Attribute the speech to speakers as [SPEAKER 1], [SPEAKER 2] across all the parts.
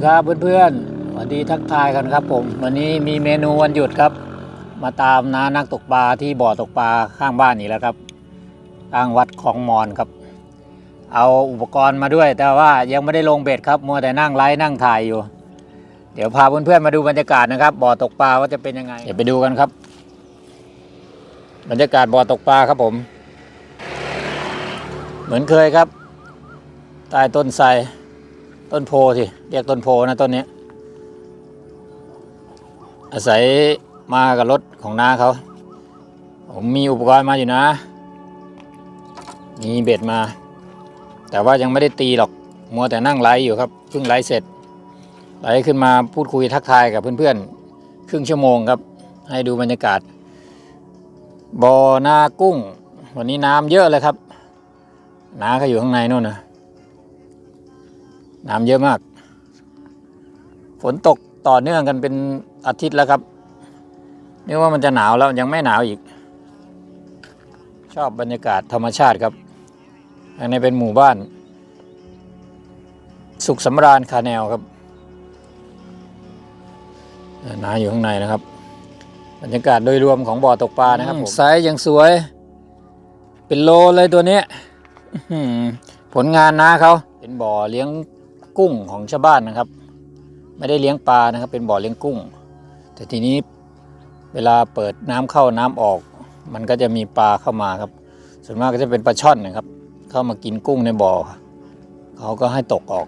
[SPEAKER 1] สดีครับเพื่อนๆสวัสดีทักทายกันครับผม วันนี้มีเมนูวันหยุดครับ มาตามน้านักตกปลาที่บ่อตกปลาข้างบ้านนี่แหล้วครับข้างวัดของมอนครับ เอาอุปกรณ์มาด้วย แต่ว่ายังไม่ได้ลงเบ็ดครับมัวแต่นั่งไลฟ์นั่งถ่ายอยู่ เดี๋ยวพาเพื่อนๆมาดูบรรยากาศนะครับ บ่อตกปลาว่าจะเป็นยังไงเดี๋ยวไปดูกันครับ บรรยากาศบ่อตกปลาครับผม เหมือนเคยครับใต้ต้นไทร ต้นโพสิเรียกต้นโพนะต้นนี้ อาศัยมากับรถของน้าเขา ผมมีอุปกรณ์มาอยู่นะ มีเบ็ดมา แต่ว่ายังไม่ได้ตีหรอก มัวแต่นั่งไลฟ์อยู่ครับเพิ่งไลฟ์เสร็จไลฟ์ขึ้นมาพูดคุยทักทายกับเพื่อนๆ ครึ่งชั่วโมงครับ ให้ดูบรรยากาศบ่อนากุ้ง วันนี้น้ำเยอะเลยครับ น้าเขาอยู่ข้างในนู่นนะ น้ำเยอะมาก ฝนตกต่อเนื่องกันเป็นอาทิตย์แล้วครับนึกว่ามันจะหนาวแล้วยังไม่หนาวอีก ชอบบรรยากาศธรรมชาติครับ อันนี้เป็นหมู่บ้าน สุขสำราญคาแนวครับนาอยู่ข้างในนะครับ บรรยากาศโดยรวมของบ่อตกปลานะครับไซส์ยังสวย เป็นโลเลยตัวเนี้ยอื้อหือผลงานนาเขาเป็นบ่อเลี้ยง กุ้งของชาวบ้านนะครับ ไม่ได้เลี้ยงปลานะครับ เป็นบ่อเลี้ยงกุ้ง แต่ทีนี้เวลาเปิดน้ำเข้าน้ำออก มันก็จะมีปลาเข้ามาครับ ส่วนมากก็จะเป็นปลาช่อนนะครับ เข้ามากินกุ้งในบ่อเขาก็ให้ตกออก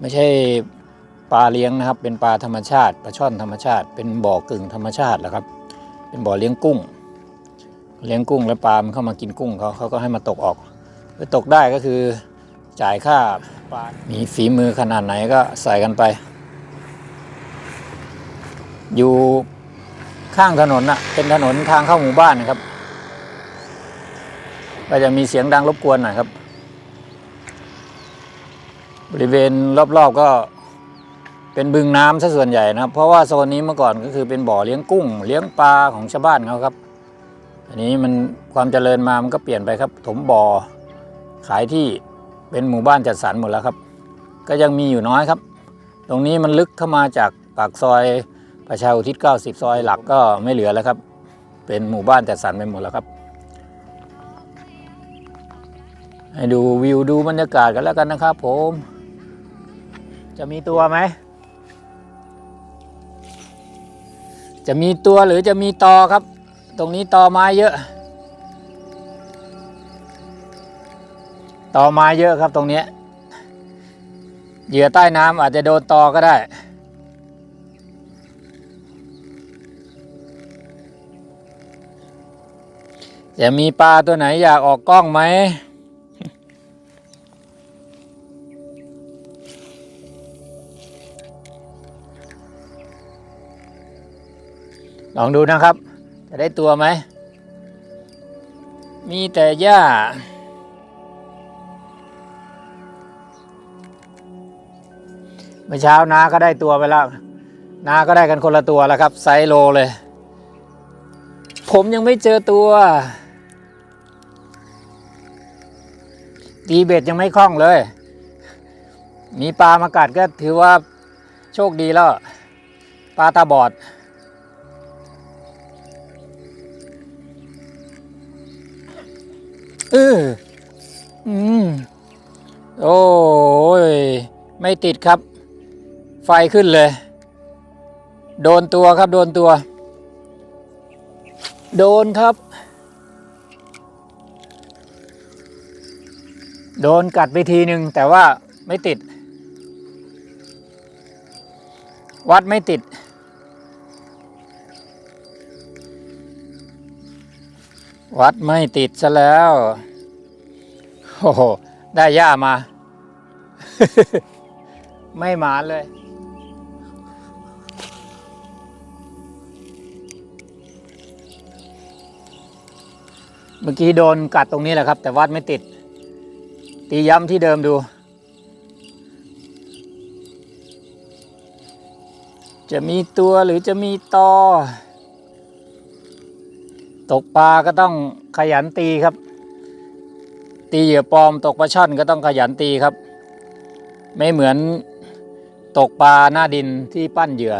[SPEAKER 1] ไม่ใช่ปลาเลี้ยงนะครับ เป็นปลาธรรมชาติปลาช่อนธรรมชาติ เป็นบ่อกึ่งธรรมชาติแหละครับ เป็นบ่อเลี้ยงกุ้ง เลี้ยงกุ้งแล้วปลามันเข้ามากินกุ้งเขาเขาก็ให้มาตกออกไปตกได้ก็คือจ่ายค่า มีฝีมือขนาดไหนก็ใส่กันไป อยู่ข้างถนนน่ะ เป็นถนนทางเข้าหมู่บ้านนะครับ ก็จะมีเสียงดังรบกวนหน่อยครับ บริเวณรอบๆก็เป็นบึงน้ำซะส่วนใหญ่นะครับ เพราะว่าโซนนี้เมื่อก่อนก็คือเป็นบ่อเลี้ยงกุ้ง เลี้ยงปลาของชาวบ้านเขาครับ อันนี้มันความเจริญมามันก็เปลี่ยนไปครับ ถมบ่อขายที่ เป็นหมู่บ้านจัดสรรหมดแล้วครับ ก็ยังมีอยู่น้อยครับ ตรงนี้มันลึกเข้ามาจากปากซอยประชาอุทิศ90 ซอยหลักก็ไม่เหลือแล้วครับ เป็นหมู่บ้านจัดสรรไปหมดแล้วครับ ให้ดูวิวดูบรรยากาศกันแล้วกันนะครับผม จะมีตัวไหม จะมีตัวหรือจะมีตอครับ ตรงนี้ตอไม้เยอะ ตอไม้เยอะครับตรงนี้เหยื่อใต้น้ำอาจจะโดนตอก็ได้ จะมีปลาตัวไหนอยากออกกล้องไหมลองดูนะครับ จะได้ตัวไหม มีแต่หญ้า มื่อเช้านาก็ได้ตัวไปแล้วนาก็ได้กันคนละตัวแล้วครับ ไซโลเลย ผมยังไม่เจอตัว ตีเบ็ดยังไม่คล่องเลย มีปลามากัดก็ถือว่าโชคดีแล้ว ปลาตาบอด เอออืม โอ้ย ไม่ติดครับ ไฟขึ้นเลย โดนตัวครับโดนตัว โดนครับ โดนกัดไปทีหนึ่งแต่ว่าไม่ติด วัดไม่ติด วัดไม่ติดซะแล้วโอ้โห ได้หญ้ามา ไม่หมานเลย เมื่อกี้โดนกัดตรงนี้แหละครับ แต่วัดไม่ติด ตีย้ำที่เดิมดู จะมีตัวหรือจะมีตอ ตกปลาก็ต้องขยันตีครับ ตีเหยื่อปลอมตกปลาช่อนก็ต้องขยันตีครับ ไม่เหมือนตกปลาหน้าดินที่ปั้นเหยื่อ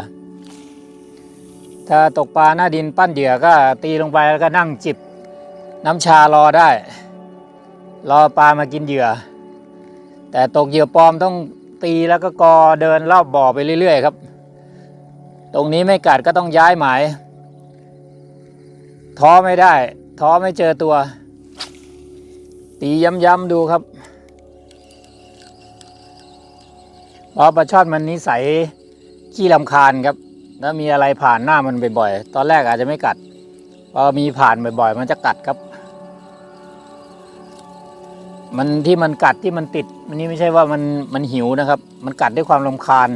[SPEAKER 1] ถ้าตกปลาหน้าดินปั้นเหยื่อก็ตีลงไปแล้วก็นั่งจิบ น้ำชารอได้ รอปลามากินเหยื่อ แต่ตกเหยื่อปลอมต้องตีแล้วก็กอเดินรอบบ่อไปเรื่อย ๆ ครับ ตรงนี้ไม่กัดก็ต้องย้ายหมาย ท้อไม่ได้ ท้อไม่เจอตัว ตีย้ำๆดูครับเพราะปลาช่อนมันนิสัยขี้ลำคาญครับแล้วมีอะไรผ่านหน้ามันบ่อยๆ ตอนแรกอาจจะไม่กัด พอมีผ่านบ่อยๆ มันจะกัดครับ มันที่มันกัดที่มันติดมันนี่ไม่ใช่ว่ามันมันหิวนะครับ มันกัดด้วยความรำคาญ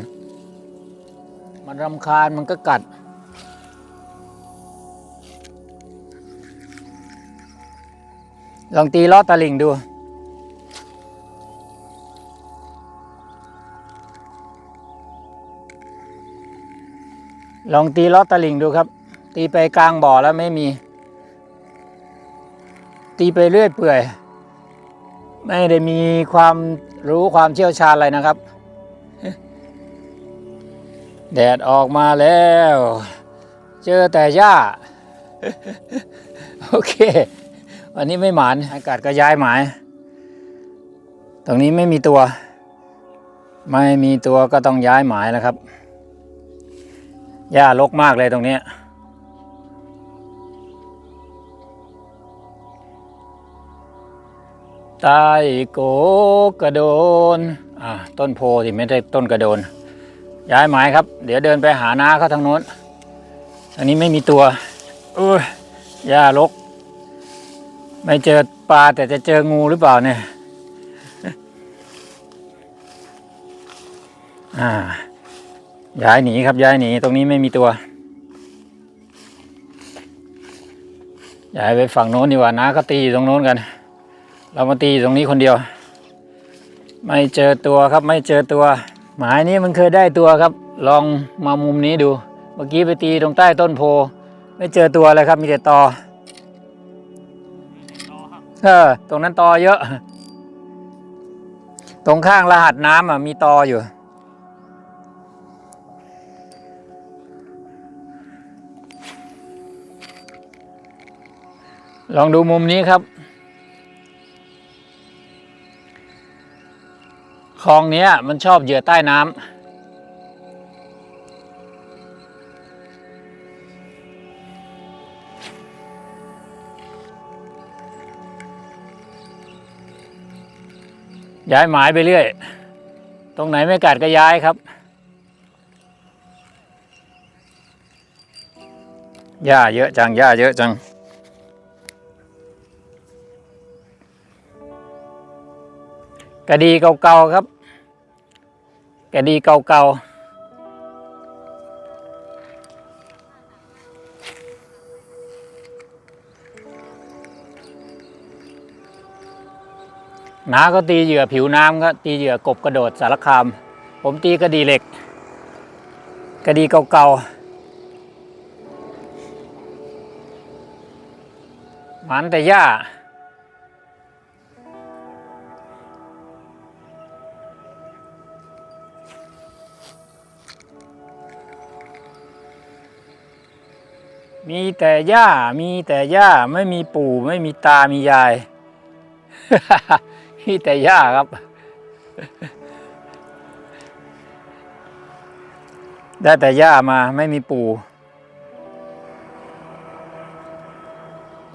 [SPEAKER 1] มันรำคาญมันก็กัด ลองตีล้อตะลิงดูลองตีล้อตะลิงดูครับ ตีไปกลางบ่อแล้วไม่มี ตีไปเรื่อยเปื่อย ไม่ได้มีความรู้ความเชี่ยวชาญอะไรนะครับ แดดออกมาแล้ว เจอแต่หญ้า โอเค วันนี้ไม่หมานอากาศก็ย้ายหมาย ตรงนี้ไม่มีตัว ไม่มีตัวก็ต้องย้ายหมายแล้วครับหญ้ารกมากเลยตรงนี้ ใต้โกกระโดนอ่าต้นโพสิไม่ได้ต้นกระโดน ย้ายหมายครับ เดี๋ยวเดินไปหาน้าเขาทางโน้นทางนี้ไม่มีตัวอุ้ยหญ้ารก ไม่เจอปลาแต่จะเจองูหรือเปล่าเนี่ยอ่าย้ายหนีครับย้ายหนีตรงนี้ไม่มีตัวย้ายไปฝั่งโน้นดีกว่านะก็ตีอยู่ตรงโน้นกัน เรามาตีตรงนี้คนเดียว ไม่เจอตัวครับไม่เจอตัว หมายนี้มันเคยได้ตัวครับ ลองมามุมนี้ดู เมื่อกี้ไปตีตรงใต้ต้นโพ ไม่เจอตัวเลยครับมีแต่ตอเออตรงนั้นตอเยอะ ตรงข้างรหัสน้ำอะมีตออยู่ลองดูมุมนี้ครับ คลองเนี้ยมันชอบเหยื่อใต้น้ำย้ายหมายไปเรื่อย ตรงไหนไม่กัดก็ย้ายครับหญ้าเยอะจังหญ้าเยอะจัง กระดีเก่าๆครับ กระดีเก่าๆน้าก็ตีเหยื่อผิวน้ำก็ตีเหยื่อกบกระโดดสารคาม ผมตีกระดีเหล็ก กระดีเก่าๆหมันแต่หญ้า มีแต่ย่า มีแต่ย่า ไม่มีปู่ ไม่มีตา มียาย มีแต่ย่าครับ ได้แต่ย่ามา ไม่มีปู่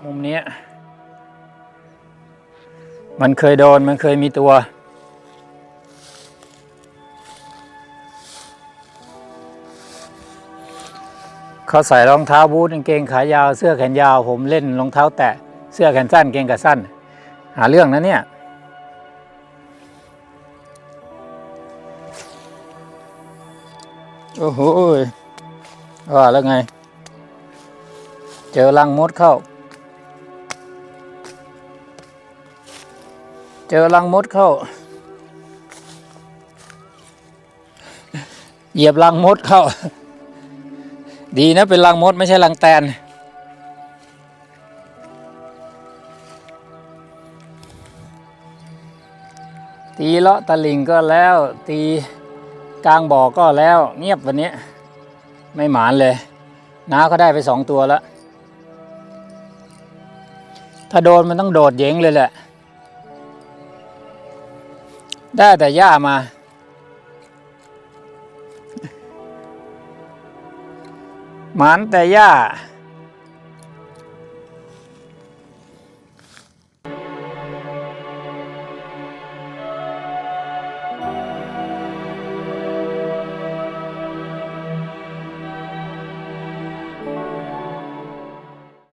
[SPEAKER 1] มุมนี้ มันเคยโดน มันเคยมีตัว เขาใส่รองเท้าบูทกางเกงขายาว เสื้อแขนยาว ผมเล่นรองเท้าแตะ เสื้อแขนสั้นเกงขาสั้น หาเรื่องนะเนี่ย โอ้โหว่าแล้วไง เจอรังมดเข้า เจอรังมดเข้า เหยียบรังมดเข้า ดีนะเป็นรังมดไม่ใช่รังแตน ตีเลาะตะลิงก็แล้ว ตีกลางบ่อก็แล้วเงียบวันนี้ ไม่หมานเลยน้าก็ได้ไปสองตัวแล้ว ถ้าโดนมันต้องโดดเย้งเลยแหละ ได้แต่หญ้ามา หมานแต่ย่า